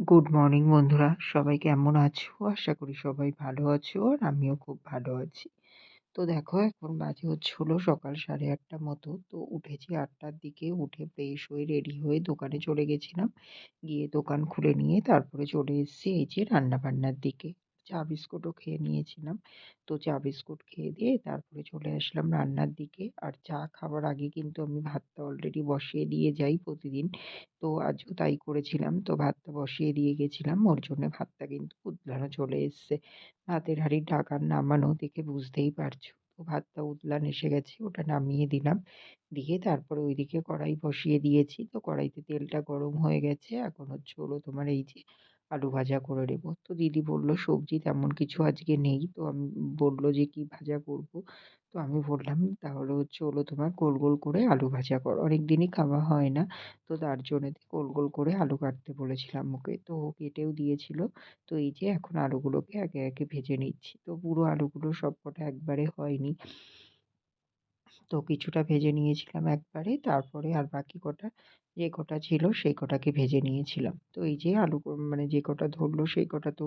Good morning বন্ধুরা। সবাই কেমন আছো? আশা করি সবাই ভালো আছো আর আমিও খুব ভালো আছি। তো দেখো, এখন বাজে হচ্ছে হলো সকাল সাড়ে আটটা মতো। তো উঠেছি আটটার দিকে, উঠে ফ্রেশ হয়ে রেডি হয়ে দোকানে চলে গেছিলাম। গিয়ে দোকান খুলে নিয়ে তারপরে চলে এসেছি এই যে রান্নাবান্নার দিকে। চা বিস্কুটও খেয়ে নিয়েছিলাম। তো চা বিস্কুট খেয়ে দিয়ে তারপরে চলে আসলাম রান্নার দিকে। আর চা খাওয়ার আগে কিন্তু আমি ভাতটা অলরেডি বসিয়ে দিয়ে যাই প্রতিদিন। তো আজও তাই করেছিলাম। তো ভাতটা বসিয়ে দিয়ে গেছিলাম। ওর জন্য ভাতটা কিন্তু উতলানো চলে এসছে। ভাতের হাঁড়ির ঢাকার নামানো দেখে বুঝতেই পারছ। তো ভাতটা উতলান এসে গেছে। ওটা নামিয়ে দিলাম। দিয়ে তারপরে ওইদিকে কড়াই বসিয়ে দিয়েছি। তো কড়াইতে তেলটা গরম হয়ে গেছে। এখন হচ্ছে হলো তোমার এই যে আলু ভাজা করে নেব। তো দিদি বলল, সবজি তেমন কিছু আজকে নেই। তো আমি বলল যে, কি ভাজা করব? তো আমি বললাম, তাহলে হচ্ছে হলো তোমার গোল গোল করে আলু ভাজা করো। অনেক দিনই খাওয়া হয় না, তো তার জন্যে গোল গোল করে আলু কাটতে বলেছিলাম ওকে। তো ও কেটেও দিয়েছিল। তো এই যে, এখন আলুগুলোকে একে একে ভেজে নিচ্ছি। তো পুরো আলুগুলো সব কটা একবারে হয়নি। তো কিছুটা ভেজে নিয়েছিলাম একবারে। তারপরে আর বাকি কটা যে কটা ছিল সেই কটাকে ভেজে নিয়েছিলাম। তো এই যে আলু মানে যে কটা ধরলো সেই কটা তো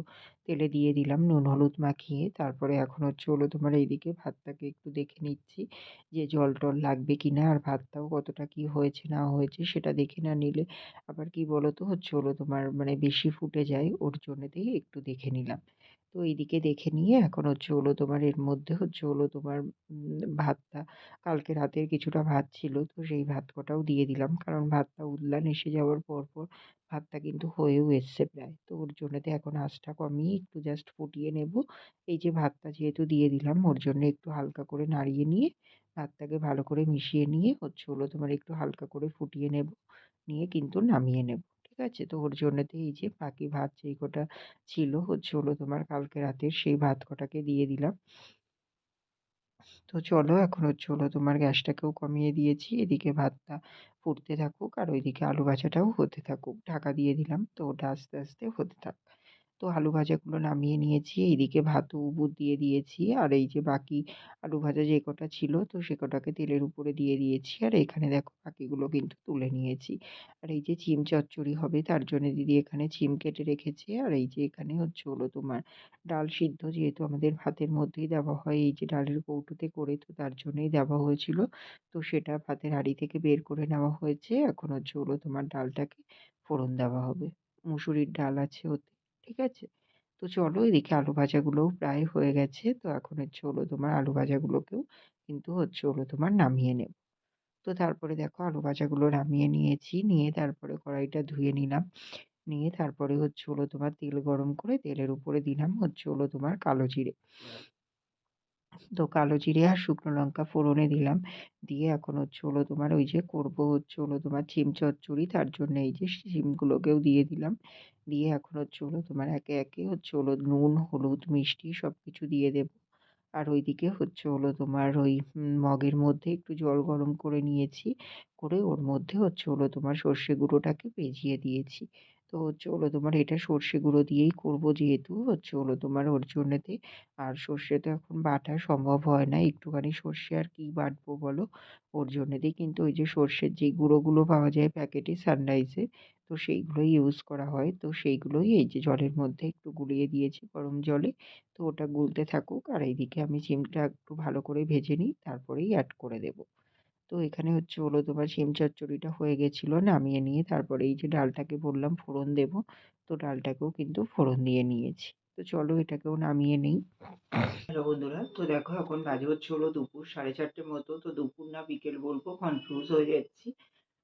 তেলে দিয়ে দিলাম নুন, হলুদ মাখিয়ে। তারপরে এখন হচ্ছে হলো তোমার এইদিকে ভাতটাকে একটু দেখে নিচ্ছি যে জল টল লাগবে কি না আর ভাতটাও কতটা কি হয়েছে না হয়েছে সেটা দেখে না নিলে আবার কি বলো তো হচ্ছে হলো তোমার মানে বেশি ফুটে যায় ওর জন্যেতেই একটু দেখে নিলাম। তো এইদিকে দেখে নিয়ে এখন হচ্ছে হলো তোমার এর মধ্যে হচ্ছে হলো তোমার ভাতটা কালকে রাতের কিছুটা ভাত ছিল তো সেই ভাত কটাও দিয়ে দিলাম। কারণ ভাতটা উতলান এসে যাওয়ার পর পর ভাতটা কিন্তু হয়েও এসছে প্রায়। তো ওর জন্যতে এখন আঁচটা কমিয়ে একটু জাস্ট ফুটিয়ে নেব। এই যে ভাতটা যেহেতু দিয়ে দিলাম, ওর জন্য একটু হালকা করে নাড়িয়ে নিয়ে ভাতটাকে ভালো করে মিশিয়ে নিয়ে হচ্ছে হলো তোমার একটু হালকা করে ফুটিয়ে নেব, নিয়ে কিন্তু নামিয়ে নেব। ঠিক আছে? তো ওর জন্যতে এই যে বাকি ভাত যেই কটা ছিল হচ্ছে হলো তোমার কালকে রাতের সেই ভাত কটাকে দিয়ে দিলাম। তো চলো এখন হচ্ছে হলো তোমার গ্যাসটাকেও কমিয়ে দিয়েছি, এদিকে ভাতটা ফুটতে থাকুক আর ওইদিকে আলু ভাজাটাও হতে থাকুক। ঢাকা দিয়ে দিলাম, তো ওটা আস্তে আস্তে হতে থাক। তো আলু ভাজাগুলো নামিয়ে নিয়েছি। এইদিকে ভাতও উবুর দিয়ে দিয়েছি। আর এই যে বাকি আলু ভাজা যে কটা ছিল, তো সে কটাকে তেলের উপরে দিয়ে দিয়েছি। আর এখানে দেখো বাকিগুলো কিন্তু তুলে নিয়েছি। আর এই যে চিম চচ্চড়ি হবে, তার জন্য দিদি এখানে চিম কেটে রেখেছে। আর এই যে এখানে হচ্ছে হলো তোমার ডাল সিদ্ধ, যেহেতু আমাদের ভাতের মধ্যেই দেওয়া হয়, এই যে ডালের কৌটোতে করে তো তার জন্যই দেওয়া হয়েছিল। তো সেটা ভাতের হাঁড়ি থেকে বের করে নেওয়া হয়েছে। এখন হচ্ছে হলো তোমার ডালটাকে ফোড়ন দেওয়া হবে। মুসুরির ডাল আছে ওতে। ঠিক আছে? তো চলো এদিকে আলু ভাজাগুলোও প্রায় হয়ে গেছে। তো এখন হচ্ছে হলো তোমার আলু ভাজাগুলোকেও কিন্তু হচ্ছে হলো তোমার নামিয়ে নেব। তো তারপরে দেখো আলু ভাজাগুলো নামিয়ে নিয়েছি। নিয়ে তারপরে কড়াইটা ধুয়ে নিলাম। নিয়ে তারপরে হচ্ছে হলো তোমার তেল গরম করে তেলের উপরে দিলাম হচ্ছে হলো তোমার কালো জিরে। তো কালো জিরে আর শুকনো লঙ্কা ফোড়নে দিলাম। দিয়ে এখন হচ্ছে হলো তোমার ওই যে করব হচ্ছে হলো তোমার শিম চচ্চড়ি, তার জন্য এই যে শিমগুলোকেও দিয়ে দিলাম। দিয়ে এখন হচ্ছে হলো তোমার একে একে হচ্ছে হলো নুন, হলুদ, মিষ্টি সব কিছু দিয়ে দেবো। আর ওইদিকে হচ্ছে হলো তোমার ওই মগের মধ্যে একটু জল গরম করে নিয়েছি। করে ওর মধ্যে হচ্ছে হলো তোমার সর্ষে গুঁড়োটাকে ভিজিয়ে দিয়েছি। তো হচ্ছে হলো তোমার এটা সর্ষে গুঁড়ো দিয়েই করব যেহেতু হচ্ছে হলো তোমার ওর জন্যেতে, আর সর্ষে তো এখন বাটা সম্ভব হয় না, একটুখানি সর্ষে আর কি বাটবো বলো? ওর জন্যেতেই কিন্তু ওই যে সর্ষের যেই গুঁড়োগুলো পাওয়া যায় প্যাকেটে সানরাইজে তো সেইগুলোই ইউজ করা হয়। তো সেইগুলোই এই যে জলের মধ্যে একটু গুলিয়ে দিয়েছি গরম জলে, তো ওটা গুলতে থাকুক, আর এইদিকে আমি সিমটা একটু ভালো করে ভেজে নিই, তারপরেই অ্যাড করে দেবো। তো এখানে হচ্ছে হলো তোমার শিম চচ্চড়িটা হয়ে গেছিল, নামিয়ে নিয়ে তারপরে এই যে ডালটাকে বললাম ফোড়ন দেবো, তো ডালটাকেও কিন্তু ফোড়ন দিয়ে নিয়েছি। তো চলো এটাকেও নামিয়ে নিই। হ্যালো বন্ধুরা, তো দেখো এখন বাজে হচ্ছে হলো দুপুর, সাড়ে চারটের মতো, তো দুপুর না বিকেল বলব কনফিউজ হয়ে যাচ্ছি।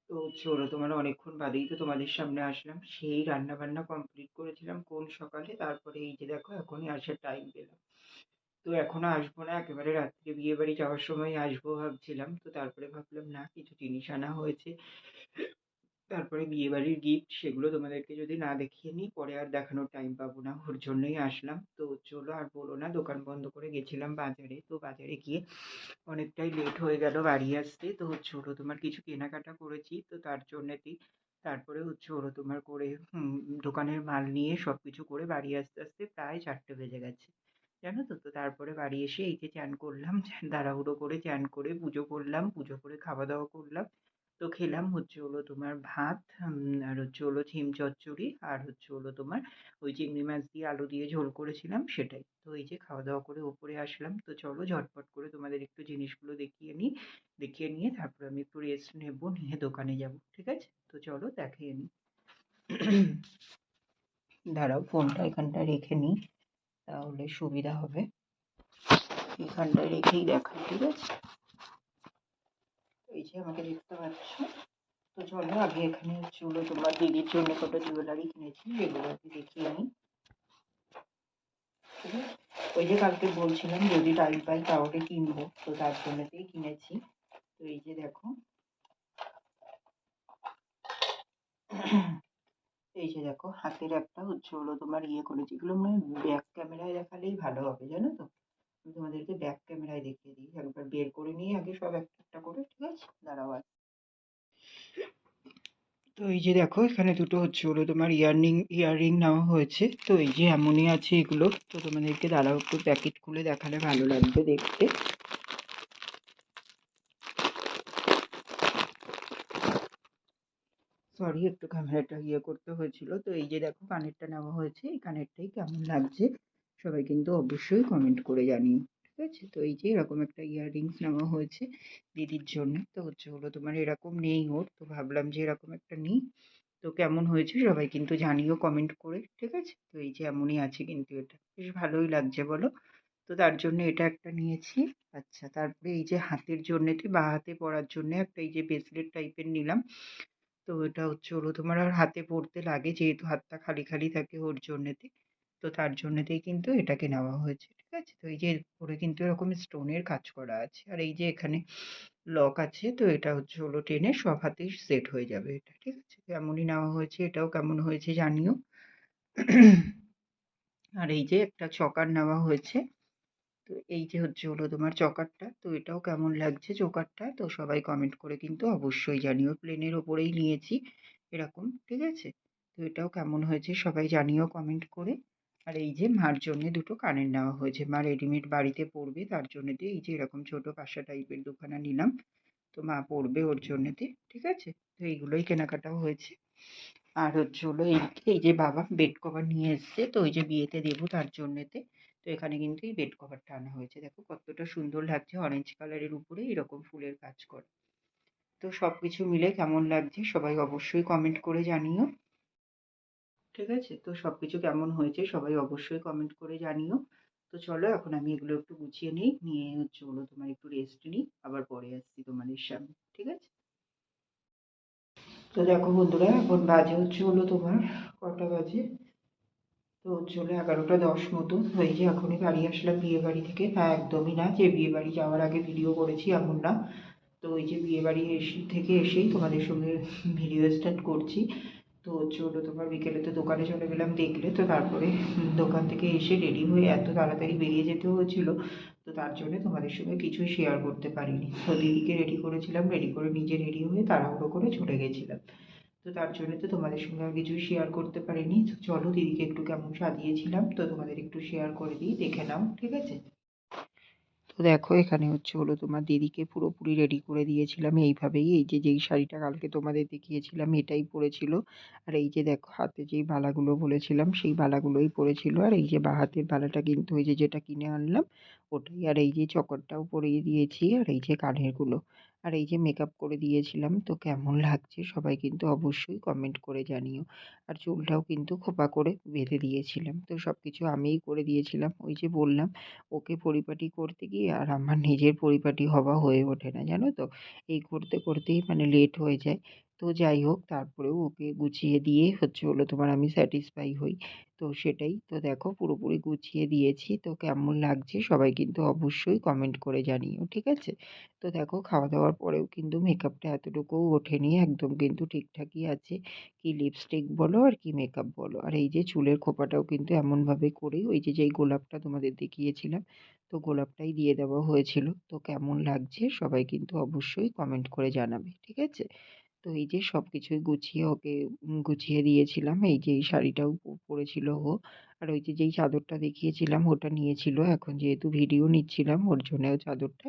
তো হচ্ছে হলো তোমার অনেকক্ষণ বাদেই তো তোমাদের সামনে আসলাম। সেই রান্না বান্না কমপ্লিট করেছিলাম কোন সকালে, তারপরে এই যে দেখো এখনই আসার টাইম পেলাম। তো এখনও আসব না, একেবারে রাত্রে বিয়ে বাড়ি যাওয়ার সময় আসব ভাবছিলাম, তো তারপরে ভাবলাম না, কিছু জিনিস আনা হয়েছে। তারপরে বিয়ে বাড়ির গিফট সেগুলো তোমাদেরকে যদি না দেখিয়ে নিই, পরে আর দেখানোর টাইম পাবো না, ওর জন্যই আসলাম। তো চলো আর বলো না, দোকান বন্ধ করে গেছিলাম বাজারে, তো বাজারে গিয়ে অনেকটাই লেট হয়ে গেল বাড়ি আসতে। তো হলো তোমার কিছু কেনাকাটা করেছি, তো তার জন্যেতেই তারপরে হচ্ছে হলো তোমার করে দোকানের মাল নিয়ে সব কিছু করে বাড়ি আসতে আসতে প্রায় চারটে বেজে গেছে। জানো তো? তো তারপরে বাড়ি এসে এই যে চান করলাম তাড়াহুড়ো করে, চান করে পুজো করলাম, পুজো করে খাওয়া দাওয়া করলাম। তো খেলাম হচ্ছে হলো তোমার ভাত আর হচ্ছে হলো ঝিম চচ্চড়ি, আর হচ্ছে হলো তোমার ওই চিংড়ি মাছ দিয়ে আলু দিয়ে ঝোল করেছিলাম সেটাই। তো এই যে খাওয়া দাওয়া করে ওপরে আসলাম। তো চলো ঝটপট করে তোমাদের একটু জিনিসগুলো দেখিয়ে নিই, দেখিয়ে নিয়ে তারপর আমি একটু রেস্ট নেব, নিয়ে দোকানে যাব, ঠিক আছে? তো চলো দেখিয়ে নিই। দাঁড়াও ফোনটা এখানটা রেখে নিই। তাহলে সুবিধা হবে। এখানটায় রেখেই দেখাই ঠিক আছে? এই যে আমাকে দেখতে পাচ্ছ, তো চলো আগে এখানে হলো তোমার দিদির জন্য কত জুয়েলারি কিনেছি, সেগুলো আর দেখিয়ে নিই। ওই যে কালকে বলছিলাম যদি টাইম পাই তাহলে কিনবো, তো তার জন্যতেই কিনেছি। তো এই যে দেখো। এই যে দেখো, হাতের একটা হচ্ছে হলো তোমার ইয়ে করেছি এগুলো মানে ব্যাক ক্যামেরায় দেখালেই ভালো হবে, জানো তো? আমি তোমাদেরকে ব্যাক ক্যামেরায় দেখিয়ে দিই, একবার বের করে নিয়ে আগে সব একটা একটা করে, ঠিক আছে? দাঁড়াও আর। তো এই যে দেখো, এখানে দুটো হচ্ছে হলো, তোমার ইয়াররিং ইয়াররিং নেওয়া হয়েছে। তো এই যে এমনই আছে এগুলো, তো তোমাদেরকে দাঁড়াও, একটু প্যাকেট খুলে দেখালে ভালো লাগবে দেখতে। সরি একটু ক্যামেরাটা ইয়ে করতে হয়েছিল। তো এই যে দেখো কানেরটা নেওয়া হয়েছে, এই কানেরটাই কেমন লাগছে সবাই কিন্তু অবশ্যই কমেন্ট করে জানিও, ঠিক আছে? তো এই যে এরকম একটা ইয়াররিংস নেওয়া হয়েছে দিদির জন্য। তো হচ্ছে হলো তোমার এরকম নেই ওর, তো ভাবলাম যে এরকম একটা নিই। তো কেমন হয়েছে সবাই কিন্তু জানিও কমেন্ট করে, ঠিক আছে? তো এই যে এমনই আছে কিন্তু এটা। বেশ ভালোই লাগছে বলো। তো তার জন্য এটা একটা নিয়েছি। আচ্ছা তারপরে এই যে হাতের জন্যেতে বা হাতে পরার জন্য একটা এই যে ব্রেসলেট টাইপের নিলাম। তো এটা হচ্ছে হলো তোমার আর হাতে পড়তে লাগে, যেহেতু হাতটা খালি খালি থাকে ওর জন্যেতে। তো তার জন্যেতেই কিন্তু এটাকে নেওয়া হয়েছে, ঠিক আছে? তো এই যে উপরে কিন্তু এরকম স্টোনের কাজ করা আছে। আর এই যে এখানে লক আছে, তো এটা হচ্ছে হলো টেনে সব হাতেই সেট হয়ে যাবে এটা, ঠিক আছে? কেমনই নেওয়া হয়েছে, এটাও কেমন হয়েছে জানিও। আর এই যে একটা চকার নেওয়া হয়েছে। তো এই যে হচ্ছে হলো তোমার চকারটা, তো এটাও কেমন লাগছে চোকারটা? তো সবাই কমেন্ট করে কিন্তু অবশ্যই জানিও। প্লেনের ওপরেই নিয়েছি এরকম, ঠিক আছে? তো এটাও কেমন হয়েছে সবাই জানিও কমেন্ট করে। আর এই যে মার জন্য দুটো কানের নেওয়া হয়েছে। মা রেডিমেড বাড়িতে পরবে, তার জন্যতে এই যে এরকম ছোট পাশা টাইপের দুখানা নিলাম। তো মা পরবে ওর জন্যতে, ঠিক আছে? তো এইগুলোই কেনাকাটাও হয়েছে। আর হচ্ছে হলো এই এই যে বাবা বেড কভার নিয়ে এসছে, তো ওই যে বিয়েতে দেবো তার জন্যেতে। তো এখানে কিন্তু এই বেড কভারটা আনা হয়েছে। দেখো কতটা সুন্দর লাগছে অরেঞ্জ কালারের উপরে এরকম ফুলের কাজ করে। তো সব কিছু মিলে কেমন লাগছে সবাই অবশ্যই কমেন্ট করে জানিও। ঠিক আছে? তো সব কিছু কেমন হয়েছে সবাই অবশ্যই কমেন্ট করে জানিও। তো চলো এখন আমি এগুলো একটু গুছিয়ে নিই, নিয়ে হচ্ছে হলো তোমার একটু রেস্ট নিই, আবার পরে আসছি তোমাদের সামনে। ঠিক আছে? তো দেখো বন্ধুরা, এখন বাজে হচ্ছে হলো তোমার কটা বাজে? তো হলো এগারোটা দশ মতো হয়ে যে এখনই বাড়ি আসলাম বিয়ে বাড়ি থেকে। তা একদমই না যে বিয়ে বাড়ি যাওয়ার আগে ভিডিও করেছি এমন না। তো ওই যে বিয়ে বাড়ি এসে, থেকে এসেই তোমাদের সঙ্গে ভিডিও স্টার্ট করছি। তো হলো তোমার বিকেলে তো দোকানে চলে গেলাম দেখলে। তো তারপরে দোকান থেকে এসে রেডি হয়ে এত তাড়াতাড়ি বেরিয়ে যেতে হয়েছিল। তো তার জন্য তোমাদের সঙ্গে কিছুই শেয়ার করতে পারিনি। তো দিদিকে রেডি করেছিলাম রেডি করে নিজে রেডি হয়ে তাড়াহুড়ো করে চলে গেছিলাম। তো তার জন্য তো তোমাদের সঙ্গে আর কিছু শেয়ার করতে পারিনি। চলো দিদিকে একটু কেমন সাজিয়েছিলাম, তো তোমাদের একটু শেয়ার করে দিই, দেখে নাও, ঠিক আছে? তো দেখো, এখানে হচ্ছে হলো তোমার দিদিকে পুরোপুরি রেডি করে দিয়েছিলাম। এইভাবেই এই যে, যেই শাড়িটা কালকে তোমাদের দেখিয়েছিলাম, এটাই পরেছিল। আর এই যে দেখো, হাতে যেই বালাগুলো বলেছিলাম, সেই বালাগুলোই পরেছিল। আর এই যে বা হাতের বালাটা কিন্তু ওই যে, যেটা কিনে আনলাম, ওটাই। আর এই যে চকরটাও পরিয়ে দিয়েছি, আর এই যে কানেরগুলো। আর এই যে মেকআপ করে দিয়েছিলাম, তো কেমন লাগছে সবাই কিন্তু অবশ্যই কমেন্ট করে জানিও। আর চুলটাও কিন্তু খোপা করে বেঁধে দিয়েছিলাম, তো সব কিছু আমিই করে দিয়েছিলাম। ওই যে বললাম, ওকে পরিপাটি করতে গিয়ে আর আমার নিজের পরিপাটি হওয়া হয়ে ওঠে না, জানো তো? এই করতে করতেই মানে লেট হয়ে যায়। তো যাই হোক, তারপরেও ওকে গুছিয়ে দিয়ে হচ্ছে হলো তোমার আমি স্যাটিসফাই হই। তো সেটাই, তো দেখো পুরোপুরি গুছিয়ে দিয়েছি। তো কেমন লাগছে সবাই কিন্তু অবশ্যই কমেন্ট করে জানিও, ঠিক আছে? তো দেখো খাওয়া দাওয়ার পরেও কিন্তু মেকআপটা এতটুকুও ওঠেনি, একদম কিন্তু ঠিকঠাকই আছে। কি লিপস্টিক বলো আর কি মেকআপ বলো। আর এই যে চুলের খোপাটাও কিন্তু এমনভাবে করেই, ওই যে যেই গোলাপটা তোমাদের দেখিয়েছিলাম, তো গোলাপটাই দিয়ে দেওয়া হয়েছিল। তো কেমন লাগছে সবাই কিন্তু অবশ্যই কমেন্ট করে জানাবে, ঠিক আছে? তো এই যে সব কিছুই গুছিয়ে ওকে গুছিয়ে দিয়েছিলাম। এই যে এই শাড়িটাও পরেছিল ও। আর ওই যে যেই চাদরটা দেখিয়েছিলাম ওটা নিয়েছিল। এখন যেহেতু ভিডিও নিচ্ছিলাম, ওর জন্য চাদরটা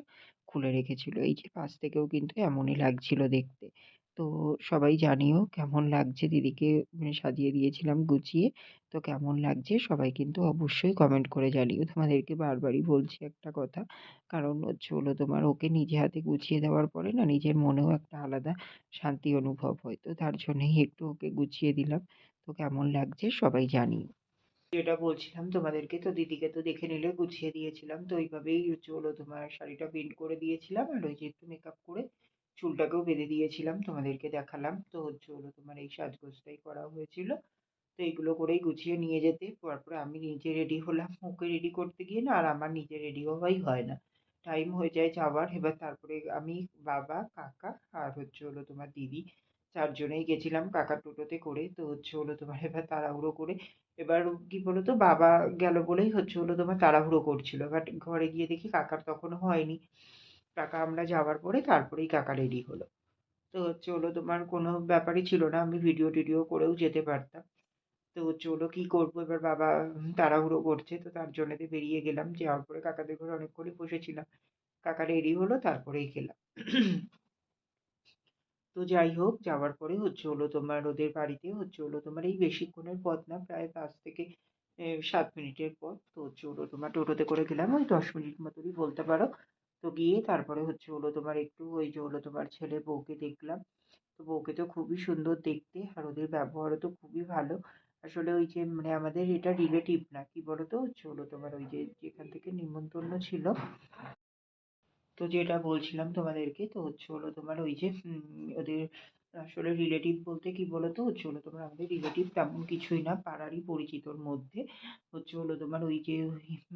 খুলে রেখেছিল। এই যে পাশ থেকেও কিন্তু এমনই লাগছিল দেখতে। তো সবাই জানিও কেমন লাগছে দিদিকে মানে সাজিয়ে দিয়েছিলাম গুছিয়ে। তো কেমন লাগছে সবাই কিন্তু অবশ্যই কমেন্ট করে জানিও। তোমাদেরকে বারবারই বলছি একটা কথা। কারণ হচ্ছে হলো তোমার ওকে নিজে হাতে গুছিয়ে দেওয়ার পরে না নিজের মনেও একটা আলাদা শান্তি অনুভব হয়। তো তার জন্যই একটু ওকে গুছিয়ে দিলাম। তো কেমন লাগছে সবাই জানিও। যেটা বলছিলাম তোমাদেরকে, তো দিদিকে তো দেখে নিলে গুছিয়ে দিয়েছিলাম। তো ওইভাবেই হচ্ছে হলো তোমার শাড়িটা প্রিন্ট করে দিয়েছিলাম। আর ওই যে একটু মেকআপ করে চুলটাকেও বেঁধে দিয়েছিলাম। তোমাদেরকে দেখালাম। তো হচ্ছে হলো তোমার এই সাজগোজটাই করা হয়েছিল। তো এইগুলো করেই গুছিয়ে নিয়ে যেতে তারপরে আমি নিজে রেডি হলাম। ওকে রেডি করতে গিয়ে না আর আমার নিজে রেডি হওয়াই হয় না। টাইম হয়ে যায় যাওয়ার। এবার তারপরে আমি, বাবা, কাকা আর হচ্ছে হলো তোমার দিদি ৪ জনেই গেছিলাম কাকার টোটোতে করে। তো হচ্ছে হলো তোমার এবার তাড়াহুড়ো করে এবার কি বলো তো বাবা গেল বলেই হচ্ছে হলো তোমার তাড়াহুড়ো করছিল। বাট ঘরে গিয়ে দেখি কাকার তখনও হয়নি। কাকা আমরা যাওয়ার পরে তারপরেই কাকা রেডি হলো। তো হলো তোমার কোনো ব্যাপারই ছিল না। আমি ভিডিও টিডিও করেও যেতে পারতাম। তো হলো কি করব এবার বাবা তাড়াহুড়ো করছে, তো তার জন্যেতে বেরিয়ে গেলাম। যাওয়ার পরে কাকাদের ঘরে অনেকক্ষণই বসেছিলাম। কাকা রেডি হলো, তারপরেই গেলাম। তো যাই হোক, যাওয়ার পরে হচ্ছে হলো তোমার ওদের বাড়িতে হচ্ছে হলো তোমার এই বেশিক্ষণের পথ না, প্রায় পাঁচ থেকে সাত মিনিটের পথ। তো হচ্ছে হলো তোমার টোটোতে করে গেলাম, ওই ১০ মিনিট মতনই বলতে পারো। তো গিয়ে তারপরে হচ্ছে হলো তোমার একটু ওই যে হলো তোমার ছেলে বউকে দেখলাম। তো বউকে তো খুবই সুন্দর দেখতে আর ওদের ব্যবহারও তো খুবই ভালো। আসলে ওই যে মানে আমাদের এটা রিলেটিভ না, কি বলতো হচ্ছে হলো তোমার ওই যে যেখান থেকে নিমন্ত্রণ ছিল তো যেটা বলছিলাম তোমাদেরকে, তো হচ্ছে হলো তোমার ওই যে ওদের আসলে রিলেটিভ বলতে কি বলতো? হচ্ছে হলো তোমার আমাদের রিলেটিভ তেমন কিছুই না, পাড়ারই পরিচিতর মধ্যে। হচ্ছে হলো তোমার ওই যে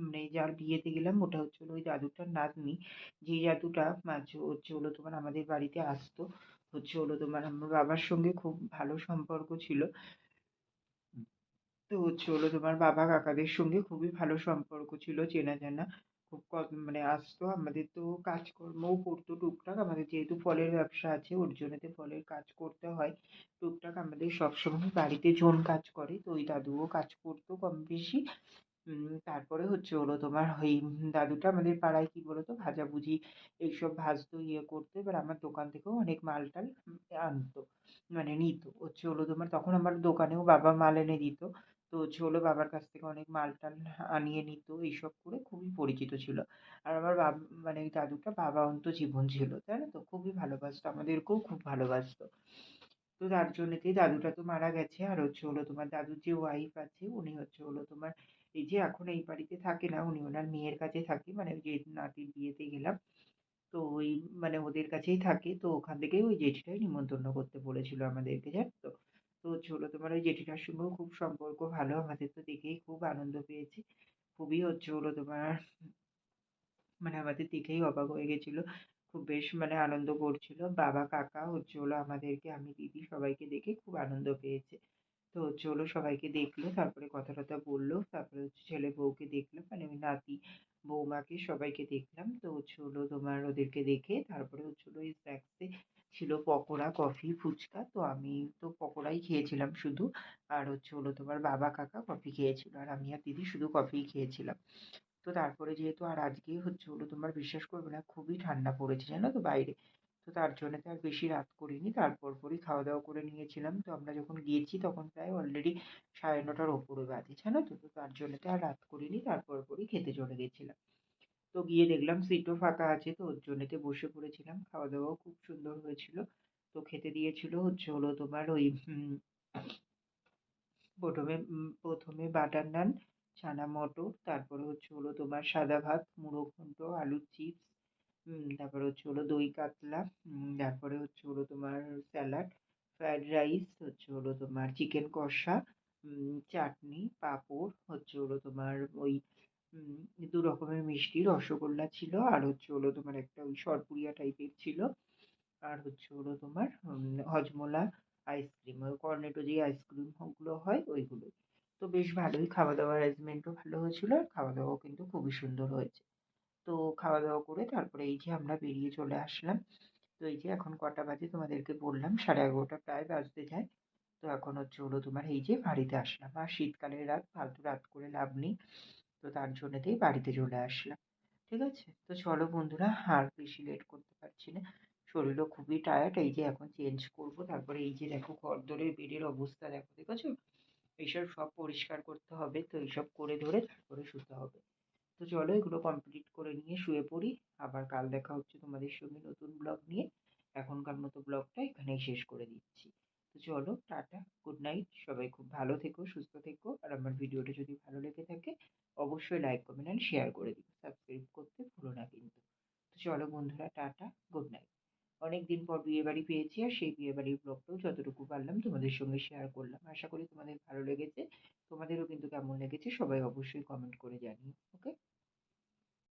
মানে যার বিয়েতে গেলাম, ওটা হচ্ছে হলো ওই দাদুটার নাতনি। যে দাদুটা হচ্ছে হলো তোমার আমাদের বাড়িতে আসতো, হচ্ছে হলো তোমার আমার বাবার সঙ্গে খুব ভালো সম্পর্ক ছিল। তো হচ্ছে হলো তোমার বাবা কাকাদের সঙ্গে খুবই ভালো সম্পর্ক ছিল, চেনা জানা। খুব মানে আসতো। আমাদের তো কাজকর্মও করতো টুকটাক। আমাদের যেহেতু ফলের ব্যবসা আছে, ওর জন্যতে ফলের কাজ করতে হয়। টুকটাক আমাদের সবসময় বাড়িতে জন কাজ করে, তো ওই দাদুও কাজ করতো কম বেশি। তারপরে হচ্ছে হলো তোমার ওই দাদুটা আমাদের পাড়ায় কি বলতো ভাজাভুজি এইসব ভাজতো ইয়ে করতো। এবার আমার দোকান থেকেও অনেক মাল টাল আনতো মানে নিত। হচ্ছে হলো তোমার, তখন আমার দোকানেও বাবা মাল এনে দিত। তো হলো বাবার কাছ থেকে অনেক মাল টাল আনিয়ে নিত, এইসব করে খুবই পরিচিত ছিল। আর আমার বাব মানে দাদুটা বাবান্ত জীবন ছিল জানো তো খুবই ভালোবাসতো, আমাদেরকেও খুব ভালোবাসতো। তো তার জন্যেতেই দাদুটা তো মারা গেছে। আর হচ্ছে হলো তোমার দাদুর যে ওয়াইফ আছে, উনি হচ্ছে হলো তোমার এই যে এখন এই বাড়িতে থাকে না, উনি ওনার মেয়ের কাছে থাকে মানে যে নাতির বিয়েতে গেলাম। তো ওই মানে ওদের কাছেই থাকে, তো ওখান থেকেই ওই জেঠিটাই নিমন্ত্রণ করতে বলেছিল আমাদেরকে, জানো তো? তো হলো তোমার ওই জেঠিটার সঙ্গেও খুব সম্পর্ক ভালো। আমাদের তো দেখেই খুব আনন্দ পেয়েছি। খুবই হচ্ছে হলো তোমার মানে আমাদের দেখেই অবাক হয়ে গেছিল। খুব বেশ মানে আনন্দ করছিল। বাবা, কাকা হচ্ছে হলো আমাদেরকে, আমি দিদি সবাইকে দেখে খুব আনন্দ পেয়েছে। তো হচ্ছে হলো সবাইকে দেখল, তারপরে কথা টথা বলল, তারপরে হচ্ছে ছেলে বউকে দেখলাম মানে ওই নাতি বৌমাকে সবাইকে দেখলাম। তো হচ্ছে হলো তোমার ওদেরকে দেখে, তারপরে হচ্ছে হলো ওই স্ন্যাক্সে ছিল পকোড়া, কফি, ফুচকা। তো আমি তো পকোড়াই খেয়েছিলাম শুধু। আর হচ্ছে হলো তোমার বাবা, কাকা কফি খেয়েছিল। আর আমি আর দিদি শুধু কফিই খেয়েছিলাম। তো তারপরে যেহেতু আর আজকে হচ্ছে হলো তোমার বিশ্বাস করবে না, খুবই ঠান্ডা পড়েছে জানো তো বাইরে। তো তার জন্য তো আর বেশি রাত করিনি। তারপর পরই খাওয়া দাওয়া করে নিয়েছিলাম। তো আমরা যখন গিয়েছি তখন প্রায় অলরেডি সাড়ে নটার ওপরে বাজে, জানো তো। তো তার জন্য তো আর রাত করিনি। তারপর পরই খেতে চলে গেছিলাম। তো গিয়ে দেখলাম সিটও ফাঁকা আছে, তো ওর জন্যতে বসে পড়েছিলাম। খাওয়া দাওয়াও খুব সুন্দর হয়েছিল। তো খেতে দিয়েছিল হচ্ছে হলো তোমার ওই প্রথমে প্রথমে বাটার নান, ছানা মটর, তারপরে হচ্ছে হলো তোমার সাদা ভাত, মুড়ো ঘন্ট, আলুর চিপস তারপরে হচ্ছে হলো দই কাতলা তারপরে হচ্ছে হলো তোমার স্যালাড, ফ্রায়েড রাইস, হচ্ছে হলো তোমার চিকেন কষা চাটনি, পাঁপড়, হচ্ছে হলো তোমার ওই দু রকমের মিষ্টি, রসগোল্লা ছিল, আর হচ্ছে হলো তোমার একটা ওই সরপুরিয়া টাইপের ছিল, আর হচ্ছে হলো তোমার হজমোলা আইসক্রিম ওই কর্নেটো যেই আইসক্রিম ওগুলো হয় ওইগুলোই। তো বেশ ভালোই খাওয়া দাওয়ার অ্যারেঞ্জমেন্টও ভালো হয়েছিল, আর খাওয়া দাওয়াও কিন্তু খুবই সুন্দর হয়েছে। তো খাওয়া দাওয়া করে তারপরে এই যে আমরা বেরিয়ে চলে আসলাম, তো এই যে এখন কটা বাজে তোমাদেরকে বললাম, সাড়ে এগারোটা প্রায় বাজতে যায়। তো এখন হচ্ছে হলো তোমার এই যে বাড়িতে আসলাম, আর শীতকালের রাত, ফালতু রাত করে লাভ নেই। তো তার জন্যতেই বাড়িতে চলে আসলাম। ঠিক আছে? তো চলো বন্ধুরা, আর বেশি লেট করতে পারছি না। শরীরও খুবই টায়ার্ড এই যে এখন চেঞ্জ করব, তারপরে এই যে দেখো ঘরদোরের বেডের অবস্থা দেখো, দেখেছ? এইসব সব পরিষ্কার করতে হবে, তো এইসব করে ধরে তারপরে শুতে হবে। তো চলো এগুলো কমপ্লিট করে নিয়ে শুয়ে পড়ি। আবার কাল দেখা হচ্ছে তোমাদের সঙ্গে নতুন ব্লগ নিয়ে। এখনকার মতো ব্লগটা এখানেই শেষ করে দিচ্ছি। তো চলো, টাটা গুড নাইট সবাই খুব ভালো থেকো, সুস্থ থেকো। আর আমার ভিডিওটা যদি ভালো লেগে থাকে, অবশ্যই লাইক কমেন্ট অ্যান্ড শেয়ার করে দিও। সাবস্ক্রাইব করতে ভুলো না কিন্তু। তো চলো বন্ধুরা, টাটা গুড নাইট অনেক দিন পর বিয়ে বাড়ি পেয়েছি আর সেই বিয়ে বাড়ির ব্লগটাও যতটুকু পারলাম তোমাদের সঙ্গে শেয়ার করলাম। আশা করি তোমাদের ভালো লেগেছে। তোমাদেরও কিন্তু কেমন লেগেছে, সবাই অবশ্যই কমেন্ট করে জানিও ওকে